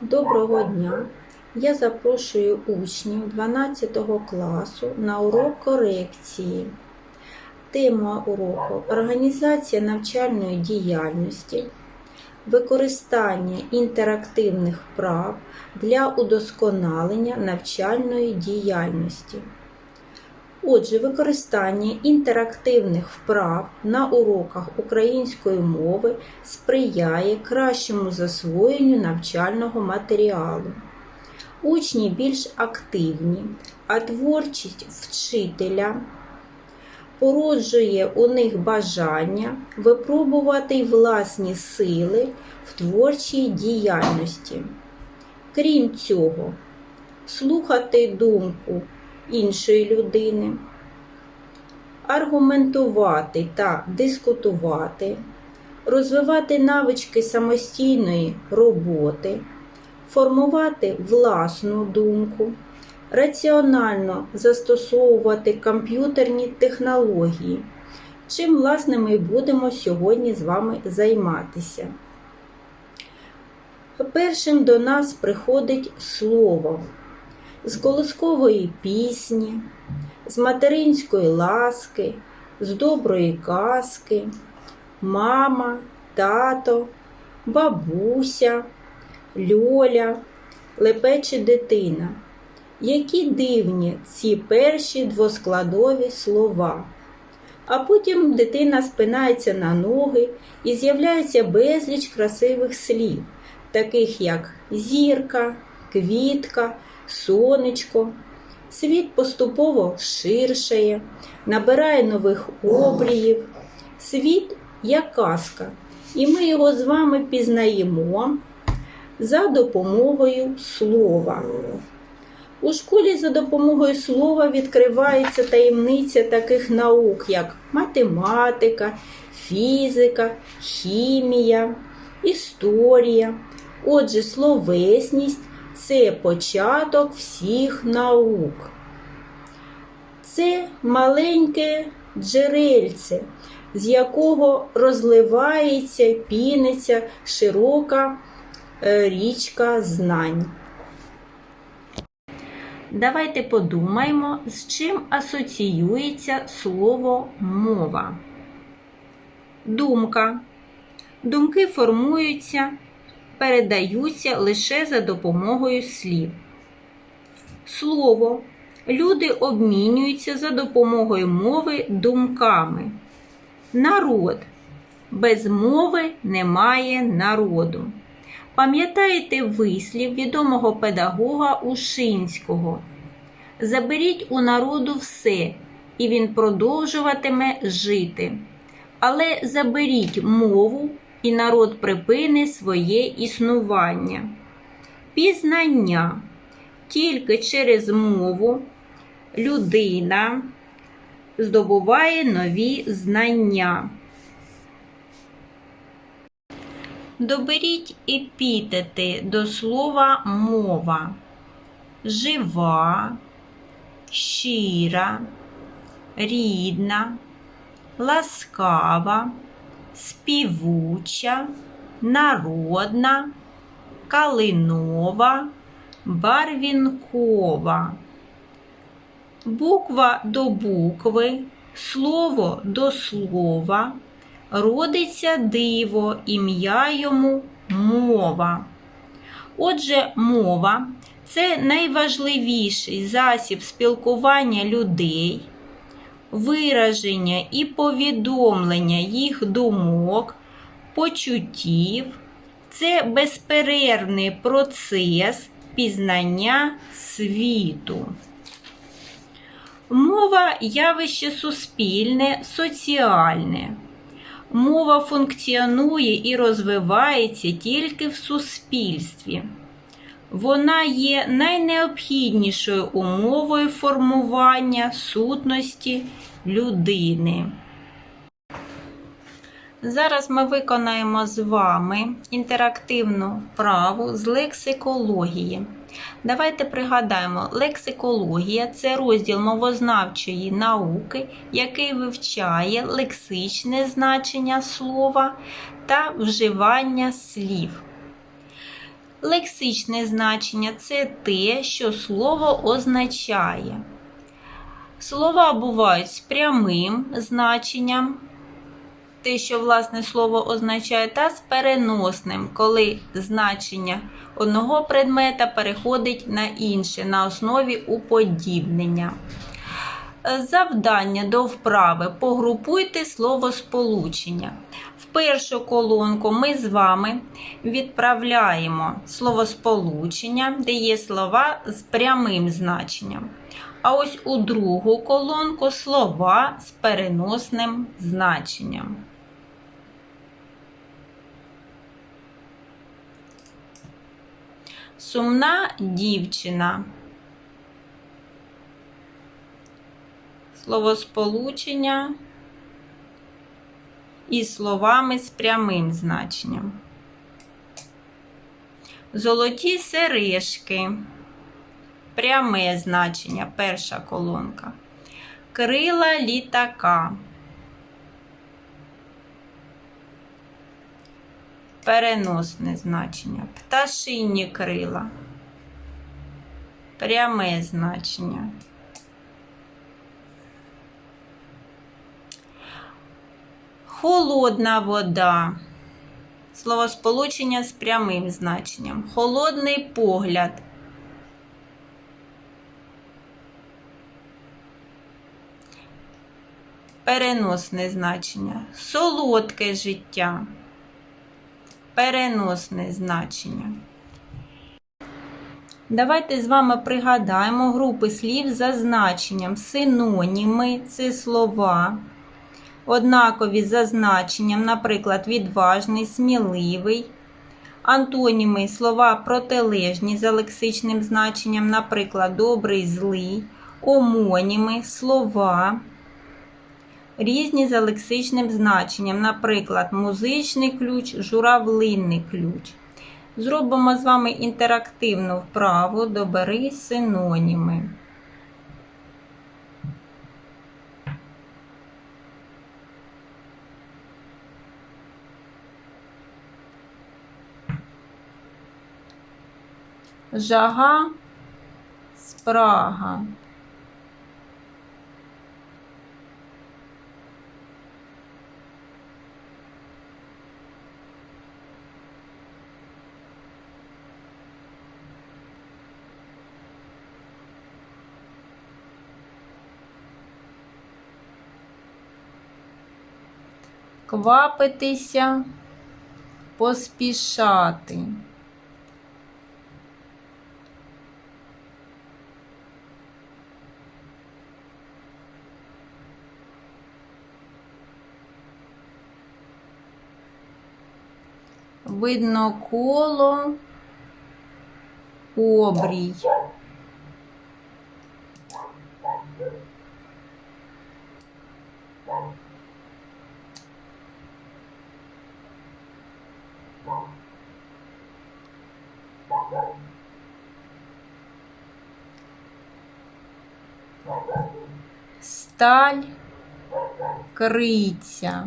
Доброго дня! Я запрошую учнів 12 класу на урок корекції. Тема уроку організація навчальної діяльності, використання інтерактивних вправ для удосконалення навчальної діяльності. Отже, використання інтерактивних вправ на уроках української мови сприяє кращому засвоєнню навчального матеріалу. Учні більш активні, а творчість вчителя породжує у них бажання випробувати власні сили в творчій діяльності. Крім цього, слухати думку іншої людини, аргументувати та дискутувати, розвивати навички самостійної роботи, формувати власну думку, раціонально застосовувати комп'ютерні технології. Чим, власне, ми будемо сьогодні з вами займатися. Першим до нас приходить слово з колоскової пісні, з материнської ласки, з доброї казки, мама, тато, бабуся, льоля, лепече дитина. Які дивні ці перші двоскладові слова. А потім дитина спинається на ноги і з'являється безліч красивих слів, таких як зірка, квітка, сонечко. Світ поступово ширшає, набирає нових обріїв. Світ як казка, і ми його з вами пізнаємо за допомогою слова. У школі за допомогою слова відкривається таємниця таких наук, як математика, фізика, хімія, історія. Отже, словесність це початок всіх наук. Це маленьке джерельце, з якого розливається, піниться широка е, річка знань. Давайте подумаємо, з чим асоціюється слово мова. Думка. Думки формуються, передаються лише за допомогою слів. Слово. Люди обмінюються за допомогою мови думками. Народ. Без мови немає народу. Пам'ятаєте вислів відомого педагога Ушинського? Заберіть у народу все, і він продовжуватиме жити. Але заберіть мову, і народ припине своє існування. Пізнання. Тільки через мову людина здобуває нові знання. Доберіть епітети до слова мова. Жива, щира, рідна, ласкава, співуча, народна, калинова, барвінкова. Буква до букви, слово до слова. Родиться диво, ім'я йому мова. Отже, мова це найважливіший засіб спілкування людей, вираження і повідомлення їх думок, почуттів. Це безперервний процес пізнання світу. Мова явище суспільне, соціальне. Мова функціонує і розвивається тільки в суспільстві. Вона є найнеобхіднішою умовою формування сутності людини. Зараз ми виконаємо з вами інтерактивну вправу з лексикології. Давайте пригадаємо, лексикологія це розділ мовознавчої науки, який вивчає лексичне значення слова та вживання слів. Лексичне значення це те, що слово означає. Слова бувають з прямим значенням, те, що власне слово означає, та з переносним, коли значення одного предмета переходить на інше на основі уподібнення. Завдання до вправи погрупуйте словосполучення. В першу колонку ми з вами відправляємо словосполучення, де є слова з прямим значенням. А ось у другу колонку слова з переносним значенням. Сумна дівчина. Словосполучення із словами з прямим значенням. Золоті сережки. Пряме значення, перша колонка. Крила літака. Переносне значення. Пташині крила. Пряме значення. Холодна вода. Словосполучення з прямим значенням. Холодний погляд. Переносне значення. Солодке життя. Переносне значення. Давайте з вами пригадаємо групи слів за значенням. Синоніми це слова. Однакові за значенням, наприклад, відважний, сміливий. Антоніми слова протилежні за лексичним значенням, наприклад, добрий, злий. Омоніми слова різні за лексичним значенням, наприклад, музичний ключ, журавлинний ключ. Зробимо з вами інтерактивну вправу добери синоніми. Жага, спрага. Квапитися, поспішати. Видно коло, обрій. Сталь криця.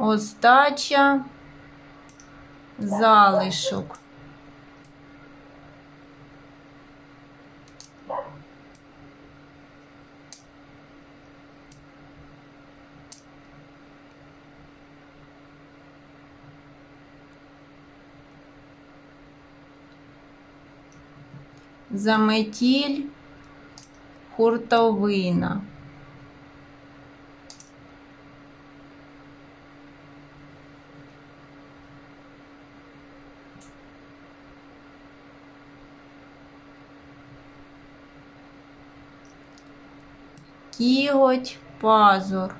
Остача, залишок. Заметіль, хуртовина. Кіготь, пазур.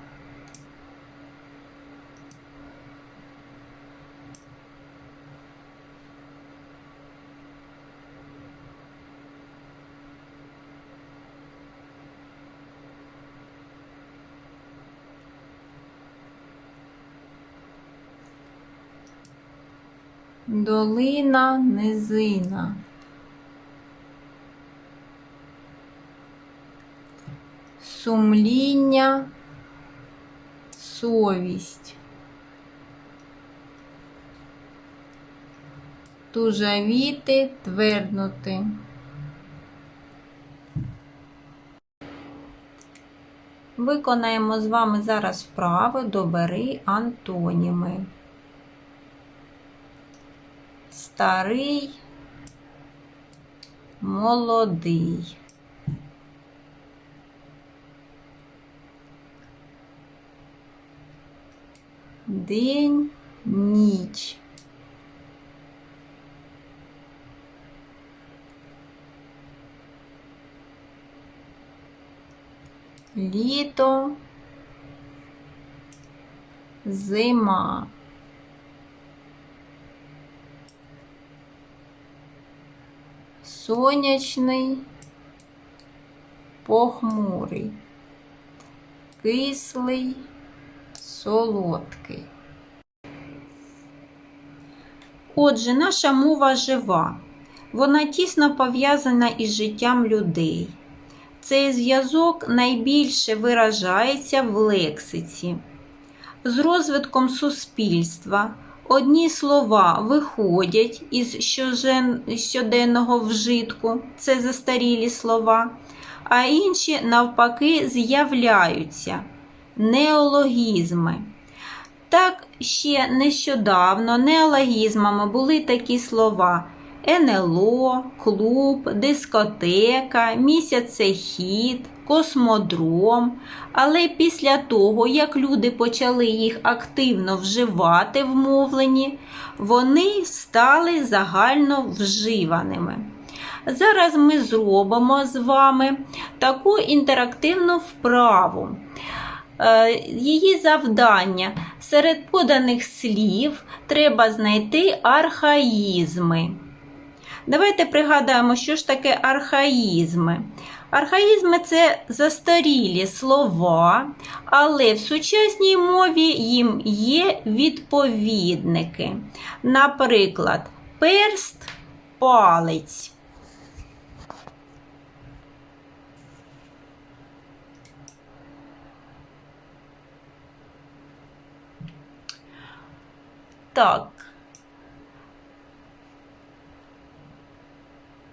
Долина, низина. Сумління, совість. Тужавіти, тверднути. Виконаємо з вами зараз вправи добери антоніми. Старий, молодий. День, ніч. Літо, зима. Сонячний, похмурий, кислий, солодкий. Отже, наша мова жива. Вона тісно пов'язана із життям людей. Цей зв'язок найбільше виражається в лексиці. З розвитком суспільства одні слова виходять із щоденного вжитку, це застарілі слова, а інші, навпаки, з'являються неологізми. Так, ще нещодавно неологізмами були такі слова НЛО, клуб, дискотека, місяцехід, космодром. Але після того, як люди почали їх активно вживати в мовленні, вони стали загально вживаними. Зараз ми зробимо з вами таку інтерактивну вправу. Е, Її завдання серед поданих слів треба знайти архаїзми. Давайте пригадаємо, що ж таке архаїзми. Архаїзми це застарілі слова, але в сучасній мові їм є відповідники. Наприклад, перст, палець. Так.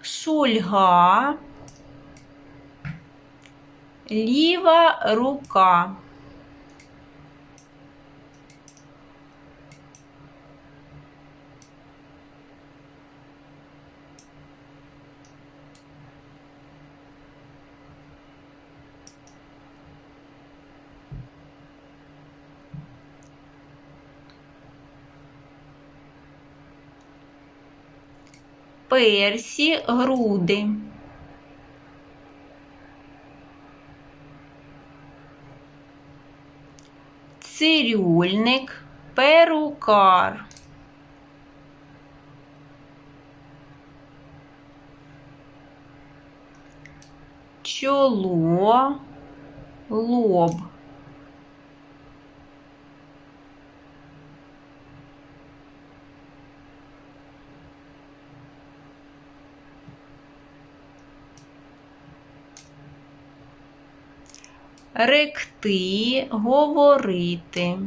Шульга. Ліва рука. Персі груди. Цирюльник, перукар. Чоло, лоб. Ректи, говорити.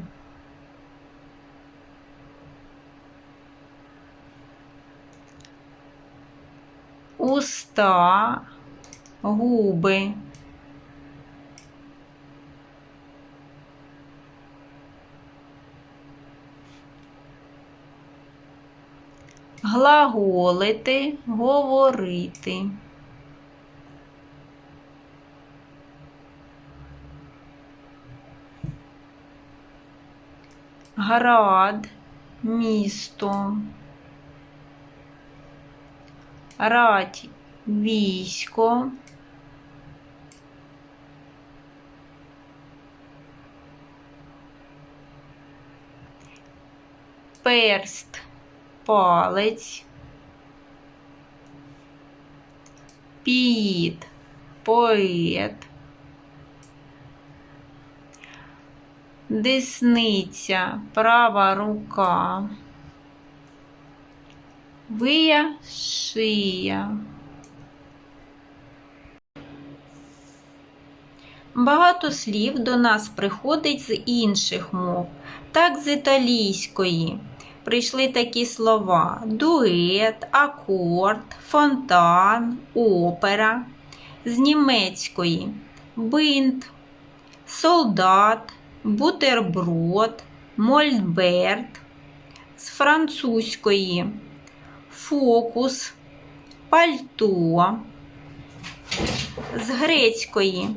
Уста, губи. Глаголити, говорити. Град, місто, рать військо, перст палець, піт поет. Десниця права рука, вия шия. Багато слів до нас приходить з інших мов, так з італійської. Прийшли такі слова: дует, акорд, фонтан, опера, з німецької бинт, солдат, бутерброд, мольберт, з французької фокус, пальто, з грецької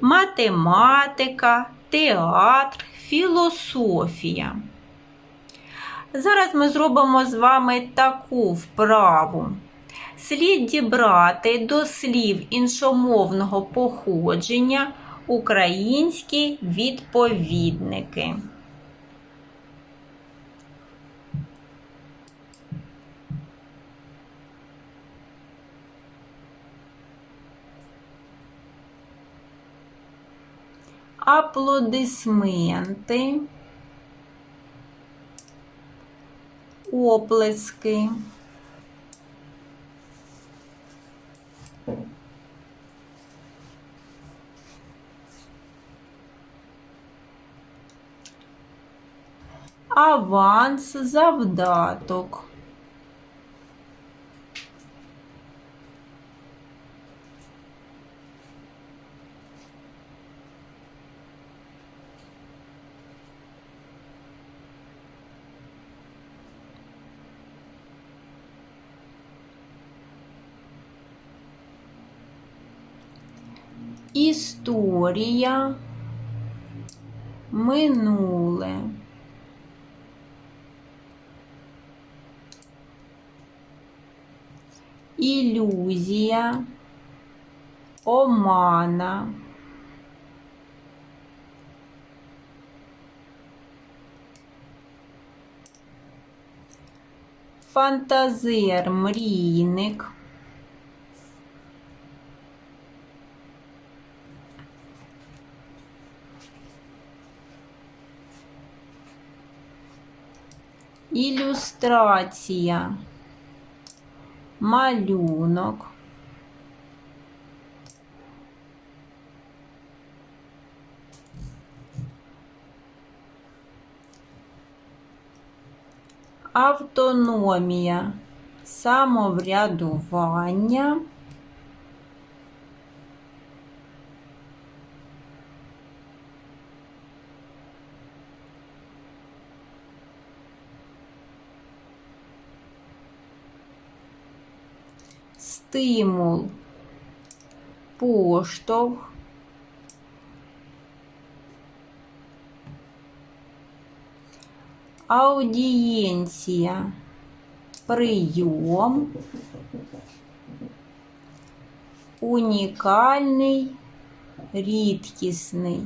математика, театр, філософія. Зараз ми зробимо з вами таку вправу. Слід дібрати до слів іншомовного походження українські відповідники. аплодисменти, оплески. Аванс, завдаток. Історія, минуле. Ілюзія, омана. Фантазер, мрійник. Ілюстрація, малюнок, автономія, самоврядування. стимул, поштовх, аудієнція, прийом, унікальний, рідкісний.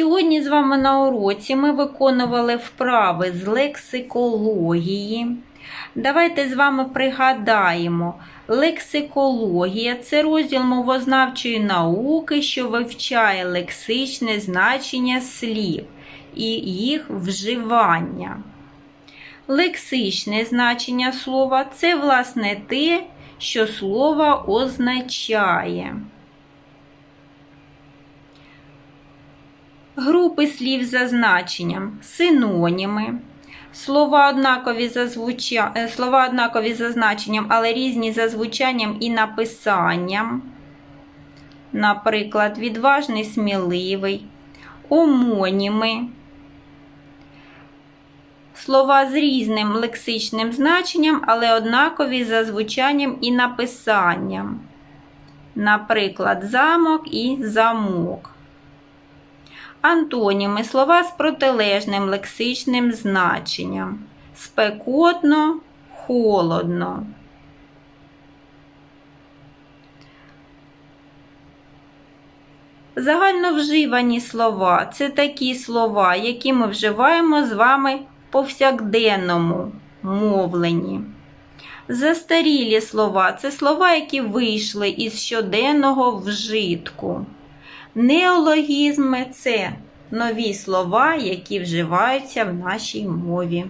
Сьогодні з вами на уроці ми виконували вправи з лексикології. Давайте з вами пригадаємо, лексикологія це розділ мовознавчої науки, що вивчає лексичне значення слів і їх вживання. Лексичне значення слова це, власне, те, що слово означає. Групи слів за значенням, синоніми. Слова однакові за, звуча... е, слова однакові за значенням, але різні за звучанням і написанням. Наприклад, відважний, сміливий, омоніми. Слова з різним лексичним значенням, але однакові за звучанням і написанням. Наприклад, замок і замок. Антоніми слова з протилежним лексичним значенням. Спекотно, холодно. Загальновживані слова це такі слова, які ми вживаємо з вами в повсякденному мовленні. Застарілі слова це слова, які вийшли із щоденного вжитку. Неологізми це нові слова, які вживаються в нашій мові.